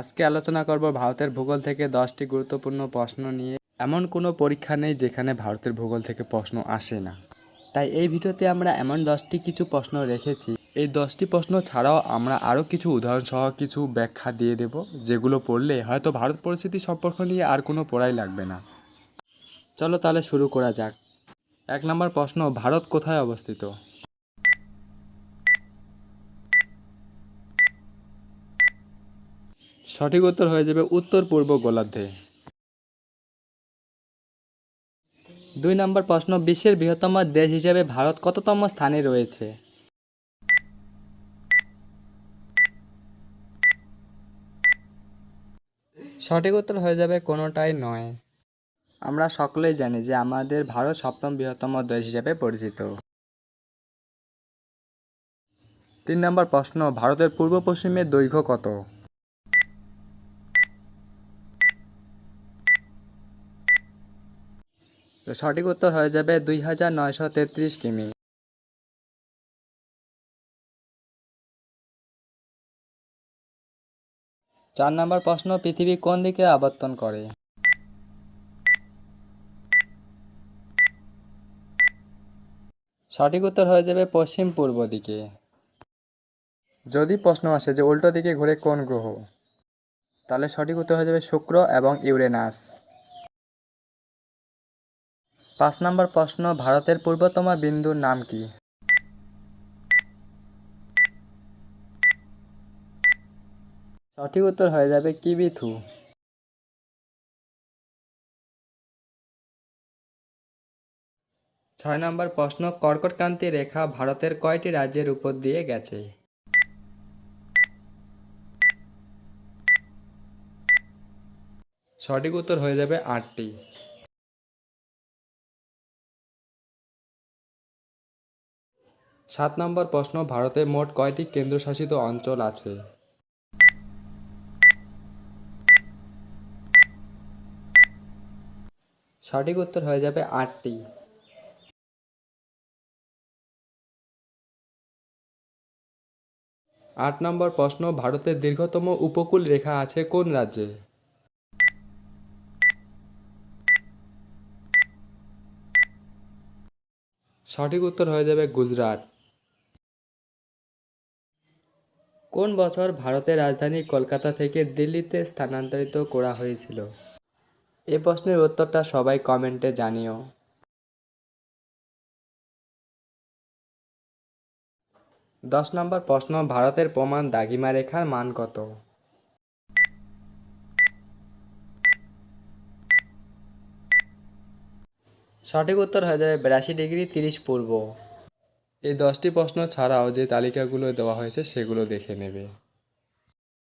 আজকে আলোচনা করব ভারতের ভূগোল থেকে দশটি গুরুত্বপূর্ণ প্রশ্ন নিয়ে। এমন কোনো পরীক্ষা নেই যেখানে ভারতের ভূগোল থেকে প্রশ্ন আসে না। তাই এই ভিডিওতে আমরা এমন দশটি কিছু প্রশ্ন রেখেছি। এই দশটি প্রশ্ন ছাড়াও আমরা আরও কিছু উদাহরণ সহ কিছু ব্যাখ্যা দিয়ে দেব, যেগুলো পড়লে হয়তো ভারত পরিস্থিতি সম্পর্ক নিয়ে আর কোনো পড়াই লাগবে না। চলো তাহলে শুরু করা যাক। এক নম্বর প্রশ্ন, ভারত কোথায় অবস্থিত? সঠিক উত্তর হয়ে যাবে উত্তর পূর্ব গোলার্ধে। দুই নম্বর প্রশ্ন, বিশ্বের বৃহত্তম দেশ হিসেবে ভারত কততম স্থানে রয়েছে? সঠিক উত্তর হয়ে যাবে কোনোটাই নয়। আমরা সকলেই জানি যে আমাদের ভারত সপ্তম বৃহত্তম দেশ হিসেবে পরিচিত। তিন নম্বর প্রশ্ন, ভারতের পূর্ব পশ্চিমের দৈর্ঘ্য কত? সঠিক উত্তর হয়ে যাবে দুই হাজার নয়শো তেত্রিশ কিমি। চার নম্বর প্রশ্ন, পৃথিবী কোন দিকে আবর্তন করে? সঠিক উত্তর হয়ে যাবে পশ্চিম পূর্ব দিকে। যদি প্রশ্ন আসে যে উল্টো দিকে ঘুরে কোন গ্রহ? তাহলে সঠিক উত্তর হয়ে যাবে শুক্র এবং ইউরেনাস। পাঁচ নম্বর প্রশ্ন, ভারতের পূর্বতম বিন্দুর নাম কি? সঠিক উত্তর হয়ে যাবে কিবিথু। ছয় নম্বর প্রশ্ন, কর্কটক্রান্তি রেখা ভারতের কয়টি রাজ্যের উপর দিয়ে গেছে? সঠিক উত্তর হয়ে যাবে আটটি। সাত নম্বর প্রশ্ন, ভারতে মোট কয়টি কেন্দ্রশাসিত অঞ্চল আছে? সঠিক উত্তর হয়ে যাবে আটটি। আট নম্বর প্রশ্ন ভারতের দীর্ঘতম উপকূল রেখা আছে কোন রাজ্যে? সঠিক উত্তর হয়ে যাবে গুজরাট। কোন বছর ভারতের রাজধানী কলকাতা থেকে দিল্লিতে স্থানান্তরিত করা হয়েছিল? এ প্রশ্নের উত্তরটা সবাই কমেন্টে জানিও। দশ নম্বর প্রশ্ন, ভারতের প্রমাণ দাগিমা রেখার মান কত? সঠিক উত্তর হয়ে যাবে বিরাশি ডিগ্রি তিরিশ পূর্ব। এই দশটি প্রশ্ন ছাড়াও যে তালিকাগুলো দেওয়া হয়েছে সেগুলো দেখে নেবে।